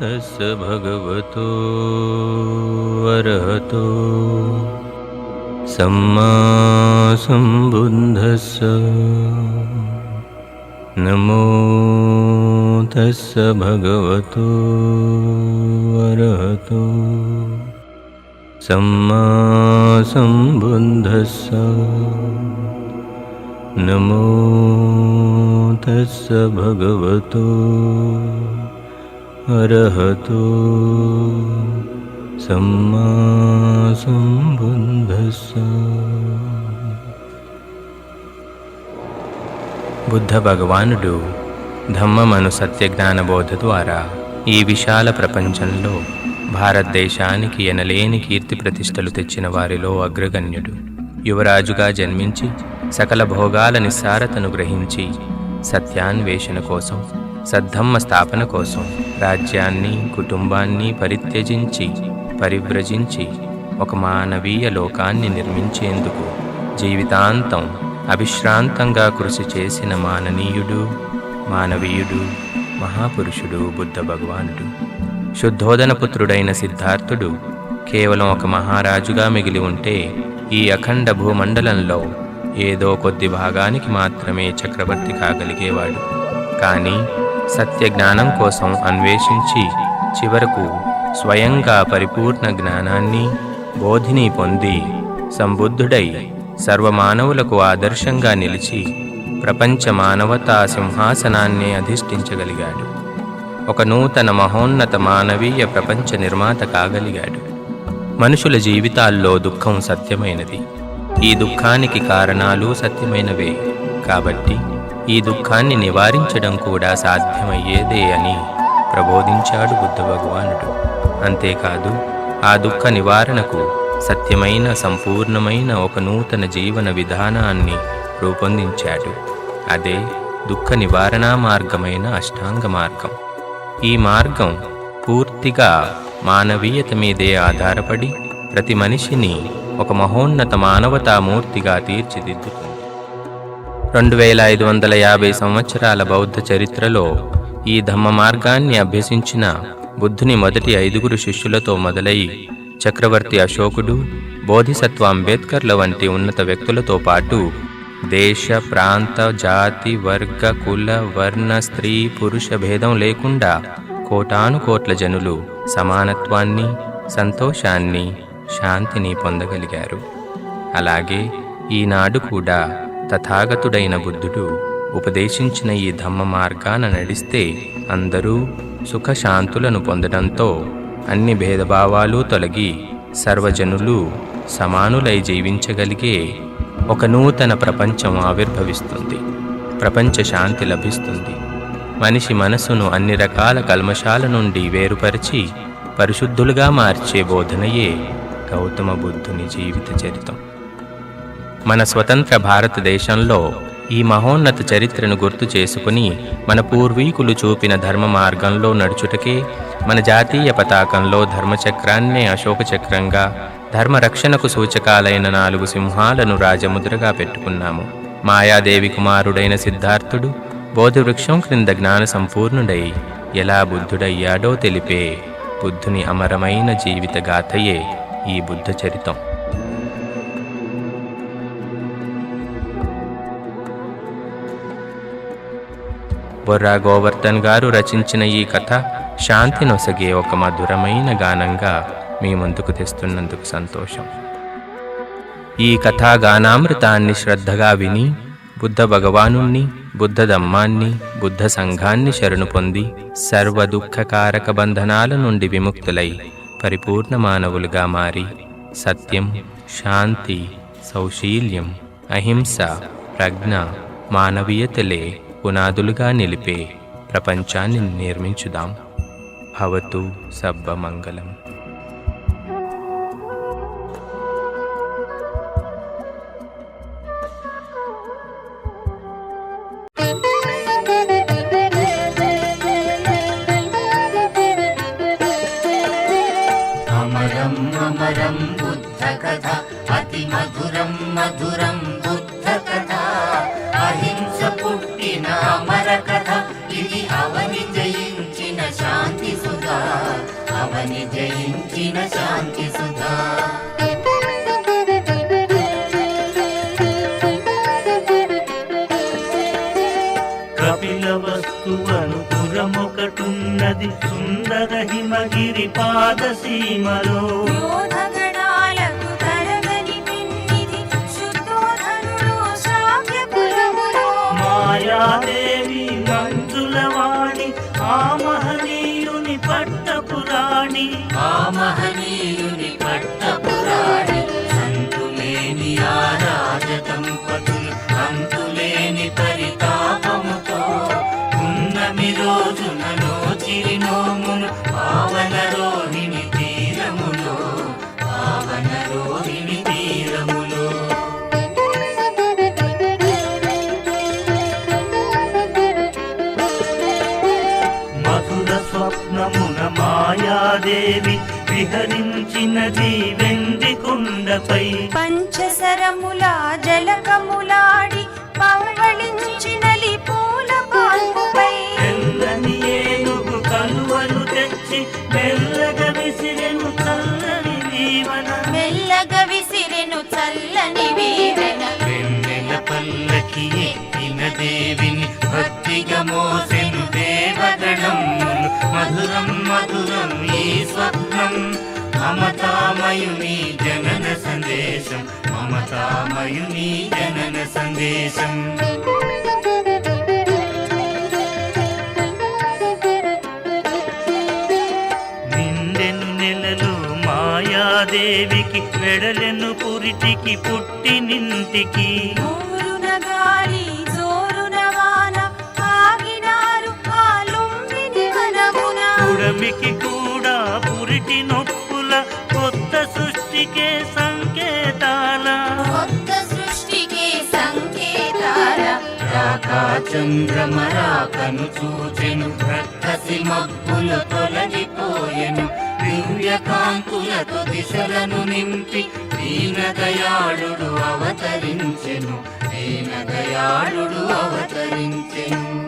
तस्य भगवतो अरहतो। सम्मा सम्बुद्धस्य। नमो तस्य भगवतो अरहतो। सम्मा सम्बुद्धस्य। नमो तस्य भगवतो అరహతో సమ్మా బుద్ధ భగవానుడు ధమ్మమను సత్యజ్ఞానబోధ ద్వారా ఈ విశాల ప్రపంచంలో భారతదేశానికి ఎనలేని కీర్తి ప్రతిష్టలు తెచ్చిన వారిలో అగ్రగణ్యుడు. యువరాజుగా జన్మించి సకల భోగాల నిస్సారతను గ్రహించి సత్యాన్వేషణ కోసం సద్ధమ్మ స్థాపన కోసం రాజ్యాన్ని కుటుంబాన్ని పరిత్యజించి పరివ్రజించి ఒక మానవీయ లోకాన్ని నిర్మించేందుకు జీవితాంతం అవిశ్రాంతంగా కృషి చేసిన మాననీయుడు మానవీయుడు మహాపురుషుడు బుద్ధ భగవానుడు. శుద్ధోదన పుత్రుడైన సిద్ధార్థుడు కేవలం ఒక మహారాజుగా మిగిలి ఉంటే ఈ అఖండ భూమండలంలో ఏదో కొద్ది భాగానికి మాత్రమే చక్రవర్తి కాగలిగేవాడు. కానీ సత్య జ్ఞానం కోసం అన్వేషించి చివరకు స్వయంగా పరిపూర్ణ జ్ఞానాన్ని బోధిని పొంది సంబుద్ధుడై సర్వమానవులకు ఆదర్శంగా నిలిచి ప్రపంచ మానవతా సింహాసనాన్ని అధిష్ఠించగలిగాడు. ఒక నూతన మహోన్నత మానవీయ ప్రపంచ నిర్మాత కాగలిగాడు. మనుషుల జీవితాల్లో దుఃఖం సత్యమైనది. ఈ దుఃఖానికి కారణాలు సత్యమైనవే. కాబట్టి ఈ దుఃఖాన్ని నివారించడం కూడా సాధ్యమయ్యేదే అని ప్రబోధించాడు బుద్ధ భగవానుడు. అంతేకాదు ఆ దుఃఖ నివారణకు సత్యమైన సంపూర్ణమైన ఒక నూతన జీవన విధానాన్ని రూపొందించాడు. అదే దుఃఖ నివారణా మార్గమైన అష్టాంగ మార్గం. ఈ మార్గం పూర్తిగా మానవీయత మీదే ఆధారపడి ప్రతి మనిషిని ఒక మహోన్నత మానవతామూర్తిగా తీర్చిదిద్దుతుంది. రెండు వేల ఐదు వందల యాభై సంవత్సరాల బౌద్ధ చరిత్రలో ఈ ధమ్మ మార్గాన్ని అభ్యసించిన బుద్ధుని మొదటి ఐదుగురు శిష్యులతో మొదలై చక్రవర్తి అశోకుడు బోధిసత్వ అంబేద్కర్ల వంటి ఉన్నత వ్యక్తులతో పాటు దేశ ప్రాంత జాతి వర్గ కుల వర్ణ స్త్రీ పురుష భేదం లేకుండా కోటాను కోట్ల జనులు సమానత్వాన్ని సంతోషాన్ని శాంతిని పొందగలిగారు. అలాగే ఈనాడు కూడా తథాగతుడైన బుద్ధుడు ఉపదేశించిన ఈ ధమ్మ మార్గాన నడిస్తే అందరూ సుఖశాంతులను పొందడంతో అన్ని భేదభావాలు తొలగి సర్వజనులు సమానులై జీవించగలిగే ఒక నూతన ప్రపంచం ఆవిర్భవిస్తుంది. ప్రపంచ శాంతి లభిస్తుంది. మనిషి మనసును అన్ని రకాల కల్మషాల నుండి వేరుపరిచి పరిశుద్ధులుగా మార్చే బోధనయే గౌతమ బుద్ధుని జీవిత చరితం మన స్వతంత్ర భారతదేశంలో ఈ మహోన్నత చరిత్రను గుర్తు చేసుకుని మన పూర్వీకులు చూపిన ధర్మ మార్గంలో నడుచుటకే మన జాతీయ పతాకంలో ధర్మచక్రాన్నే అశోకచక్రంగా ధర్మరక్షణకు ధర్మ రక్షణకు సూచకాలైన నాలుగు సింహాలను రాజముద్రగా పెట్టుకున్నాము. మాయాదేవి కుమారుడైన సిద్ధార్థుడు బోధివృక్షం క్రింద జ్ఞాన సంపూర్ణుడై ఎలా బుద్ధుడయ్యాడో తెలిపే బుద్ధుని అమరమైన జీవిత గాథయే ఈ బుద్ధ చరితం. బొర్రా గోవర్ధన్ గారు రచించిన ఈ కథ శాంతినొసగే ఒక మధురమైన గానంగా మీ ముందుకు తెస్తున్నందుకు సంతోషం. ఈ కథా గానామృతాన్ని శ్రద్ధగా విని బుద్ధ భగవానుణ్ణి బుద్ధ దమ్మాన్ని బుద్ధ సంఘాన్ని శరణు పొంది సర్వ దుఃఖకారక బంధనాల నుండి విముక్తులై పరిపూర్ణ మానవులుగా మారి సత్యం శాంతి సౌశీల్యం అహింస ప్రజ్ఞ మానవీయతలే పునాదులుగా నిలిపే ప్రపంచాన్ని నిర్మించుదాం. భవతు సబ్బమంగళం అమరం అమరం బుద్ధ కథ అతి మధురం మధురం. శాంతి సుధా కపిల వస్తువను పురమొకటున్నది సుందర హిమగిరి శ్రావ్య కులములో మాయాదేవి మంజులవాణి విహరించినది వెండి కొండపై. పంచసరముల జలకములాడి పవళించినలి పూల పాల్పుపై తెల్లని ఏనుగు కలువలు తెచ్చి మెల్లగా విసిరెను చల్లని దీవన మెల్లగా విసిరెను చల్లని వీవెన. వెన్నెల పల్లకి ఎక్కిన దేవిని భక్తిగా మోసెను దేవగణములు మధురం మధురం ఈ స్వప్నం. మమతామయుని జనన సందేశం. మమతామయుని జనన సందేశం. నిండెను నెలలు మాయాదేవికి వెడలెను పురిటికి పుట్టినింటికి నింటికి. చంద్రమరాకను చూచెను రక్కసి మబ్బులు తొలగిపోయెను. దివ్యకాంతులతో దిశలను నింపి దీనదయాళుడు అవతరించెను దీనదయాళుడు అవతరించెను.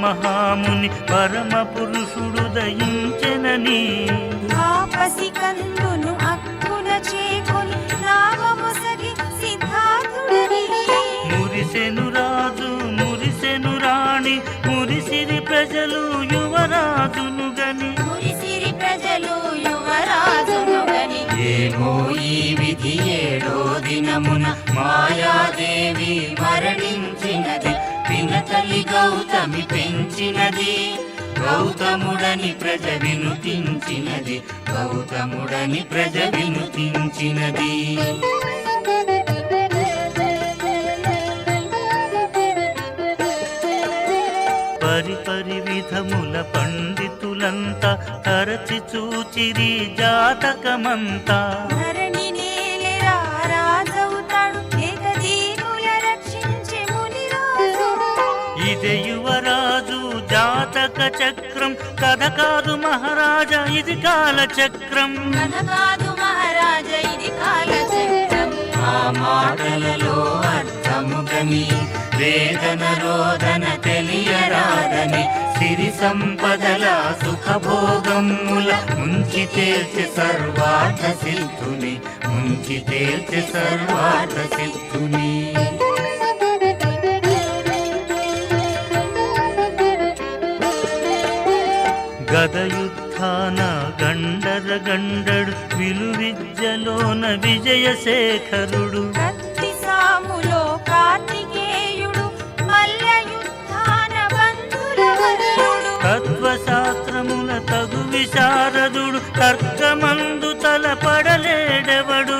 మహాముని పరమ పురుషుడు దయించెనని ప్రజలు యువరాజును గని. మురిసిరి ప్రజలు యువరాజును గని. ఏమో ఈ విధి ఏడో దినమున మాయాదేవి మరణించినది. పినతల్లి గౌతమి పెంచినది. గౌతముడని ప్రజ వినుతించినది గౌతముడని ప్రజ వినుతించినది విధముల పండితులంతా తరచి చూచిరి జాతకమంతా. ఇదే యువరాజు జాతక చక్రం కథ కాదు మహారాజా ఇది కాల చక్రం. కథ కాదు మహారాజ ఇది కాలచక్రం ఆ మాటలలో అర్థము గని వేదన రోదన తెలియరాదని సిరి సంపదల సుఖభోగముల ముంచి తేల్చి సర్వార్థ సిద్ధుని ముంచి తేల్చి సర్వార్థ సిద్ధుని. గద గండర గండడు విలువిద్యలోన విజయశేఖరుడు. తత్వశాస్త్రముల తగు విశారదుడు తర్కమందు తలపడలేడెవడు?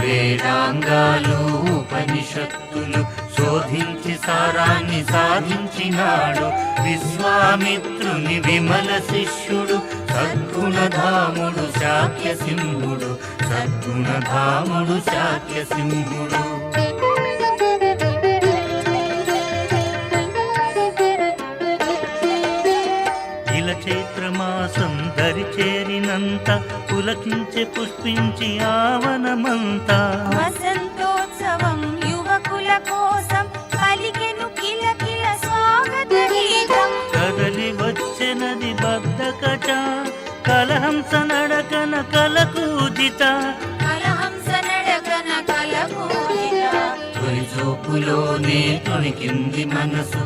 వేదాంగాలు ఉపనిషత్తులు శోధించి సారాన్ని సాధించినాడు. విశ్వామిత్రుని విమల శిష్యుడు సద్గుణధాముడు శాక్య సింహుడు సద్గుణధాముడు శాక్య పులకించి పుష్పించి ఆవనమంతా. వసంతోత్సవం యువకుల కోసం పలికెను కిలకిల స్వాగత గీతం. కదలి వచ్చెనది బద్దకట కలహంస నడకన కలకూజిత. కలహంస నడకన కలపూజిత తొలి చూపులోనే తొణికింది మనసు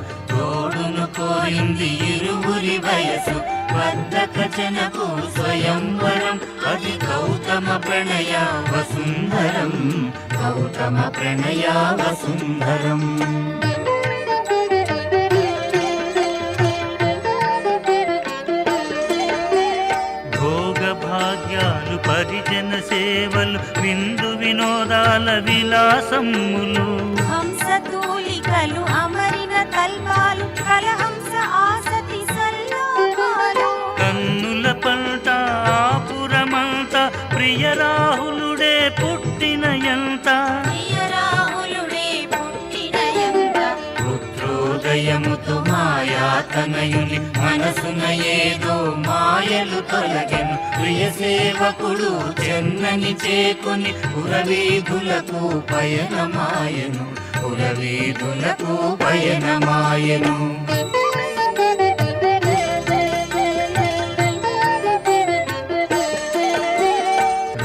కోరింది ఇరువురి వయసు. వద్దకచనకు స్వయంవరం. అది గౌతమ ప్రణయ వసుందరం గౌతమ ప్రణయ వసుందరం భాగ్యాలు పరిజన సేవలు విందు వినోదాల విలాసములు. హంసతూలికలు అమర తల్పాలు కలహంస ఆసతి సల్లాపాలు. కన్నుల పంట ఆపురమంత ప్రియరాహులుడే పుట్టిన ఎంత? పుత్రోదయముతో మాయాతనయుని మనసున ఏదో మాయలు తొలగెను. ప్రియ సేవకుడు చెన్నని చేకుని పురవీధులకు పయనమాయను. పురవీధులకు పయనమాయను.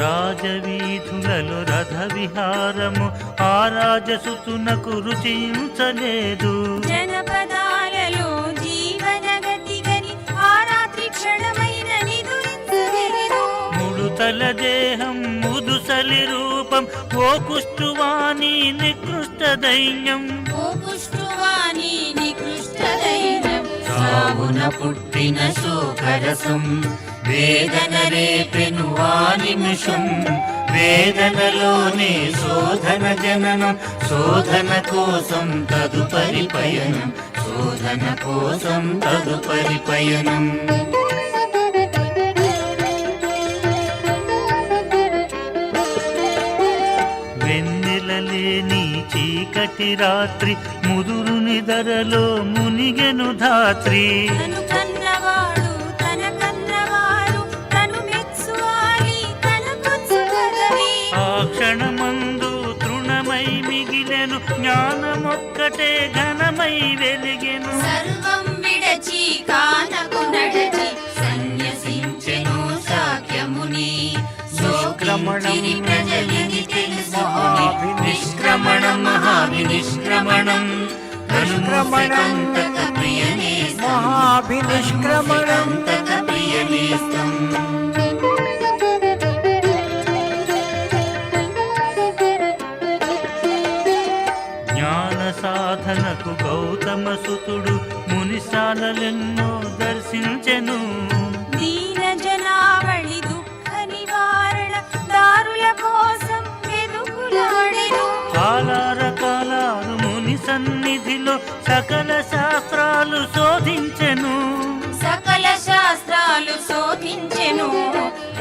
రాజవీధులలో రథ విహారము ఆ రాజసుతునకు రుచించలేదు. ముడుతల దేహం ముదుసలి రూపం. ఓ కుష్టువాణి నికృష్ట దైన్యం. ఓ పుట్టిన శోకరసం. వేదన రేపెను ఆ నిమిషం. వేదనలోనే శోధన జననం. శోధన కోసం తదుపరి పయనం. శోధన కోసం తదుపరి పయనం. చీకటి రాత్రి ముదురు నిదరలో మునిగెను ధాత్రి. క్షణమందు తృణమై మిగిలెను జ్ఞానమొక్కటే ఘనమై వెలిగెను. సర్వం విడచి కానకు నడచి శోకించిరి ప్రజలిది తెలుసుకుని నిష్క్రమణం మహాభినిష్క్రమణం ప్రియనేస్తం సకల శాస్త్రాలు శోధించెను. సకల శాస్త్రాలు శోధించెను.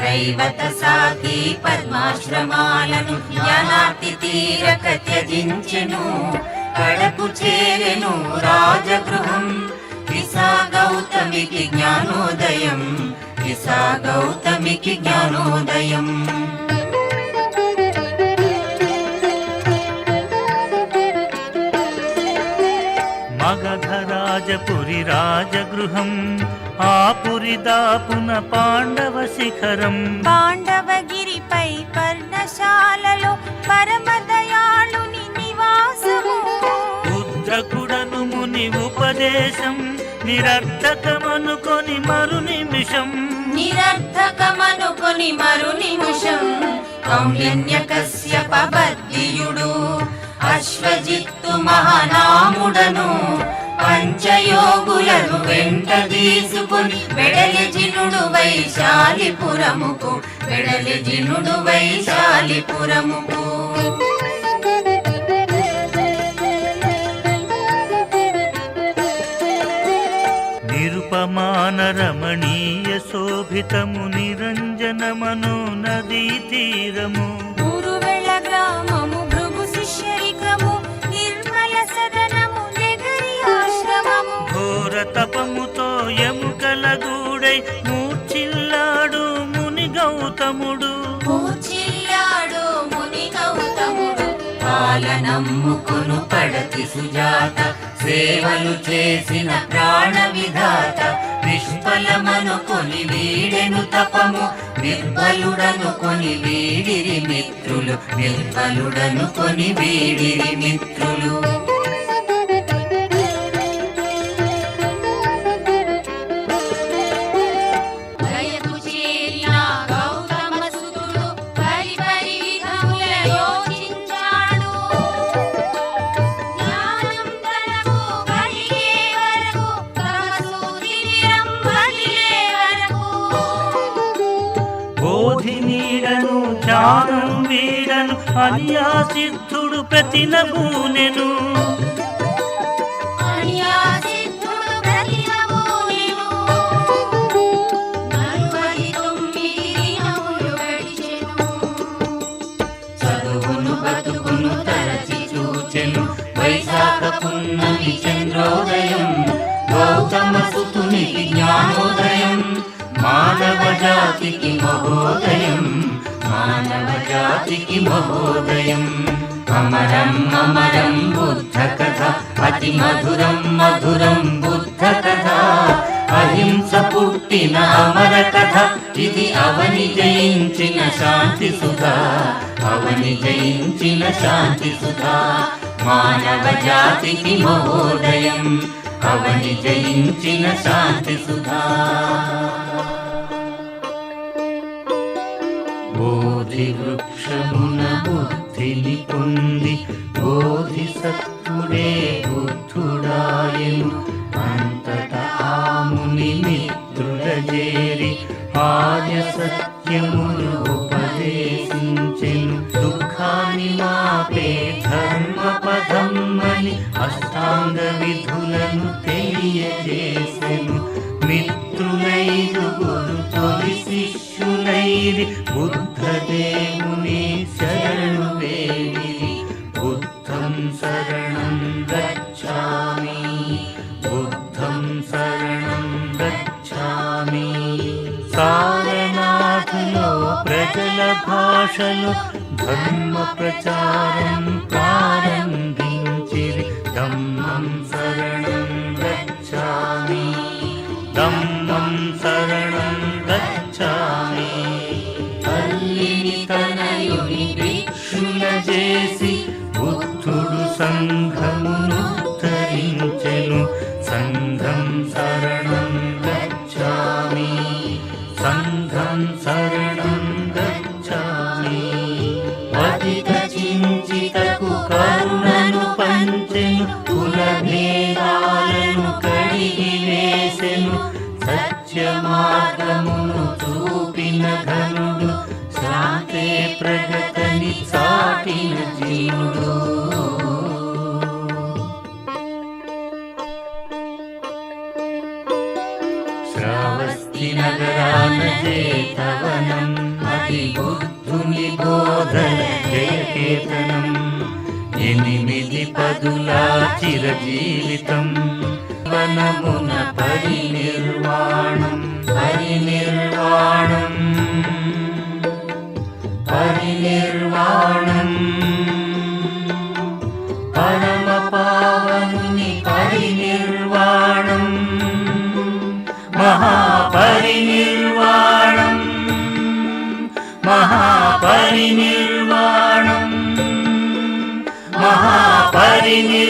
రైవత సాకి పద్మాశ్రమాలను యనాతి తీరక త్యజించెను. కడకు చేరెను రాజగృహం. కిసా గౌతమికి జ్ఞానోదయం. విసా గౌతమికి జ్ఞానోదయం. మగధరాజపురి రాజగృహం ఆ పురి దాపున పాండవ శిఖరం. పాండవగిరిపై పర్ణశాలలో పరమదయాళుని నివాసము. ఉద్ధకుడను ముని ఉపదేశం నిరర్థకమనుకొని మరు నిమిషం. నిరర్థకమనుకొని మరు నిమిషం. కౌండిన్య కశ్యప అశ్వజిత్తు మహానాముడను పంచయోగులను వెంట తీసుకుని వెడలి జినుడు వైశాలిపురముకు వెడలి జినుడు వైశాలిపురముకు. నిరుపమాన రమణీయ శోభితము నిరంజనమను నదీ తీరము. గ్రామము భృగు శిష్యరికము నిర్మల సదనము నెగరి ఘోర తపముతో ఎముకల గూడై మూర్చిల్లాడు ముని గౌతముడు. మూర్చిల్లాడు ముని గౌతముడు పాలనమ్ముకును పడతి సుజాత సేవలు చేసిన ప్రాణ విధాత నిష్ఫలమనుకొని వీడెను తపము నిర్బలుడనుకొని వీడిరి మిత్రులు నిర్బలుడనుకొని వీడిరి మిత్రులు. చూచెను. వైశాఖ పున్నమి చంద్రోదయం గౌతమ సుతునికి జ్ఞానోదయం మానవ జాతికి మహోదయం మానవజాతికి మహోదయం అమరం అమరం బుద్ధ కథ అతి మధురం మధురం బుద్ధ కథ అహింస పుట్టిన అమర కథ ఇది అవని జయించిన శాంతి సుధా అవని జయించిన శాంతి సుధా మానవ జాతికి మహోదయం అవని జయించిన శాంతి సుధా బోధి వృక్షమున బుద్ధిని పొంది शरणं गच्छामि। सारनाथयो प्रजलभाषयो धर्मप्रचारं प्रारम्भिञ्चिर्। धम्मं शरणं गच्छामि। धम्मं शरणं गच्छामि। तल्लिनितनयुनि अल्लीतनयुक्षु लेसि उत्थुरुसङ्घ on earth. బోధన జయకేతనం ఎనిమిది పదులా చిరజీవితం. వనమున పరినిర్వాణం பரிநிர்வாணம் மகாபரிநிர்வாணம்.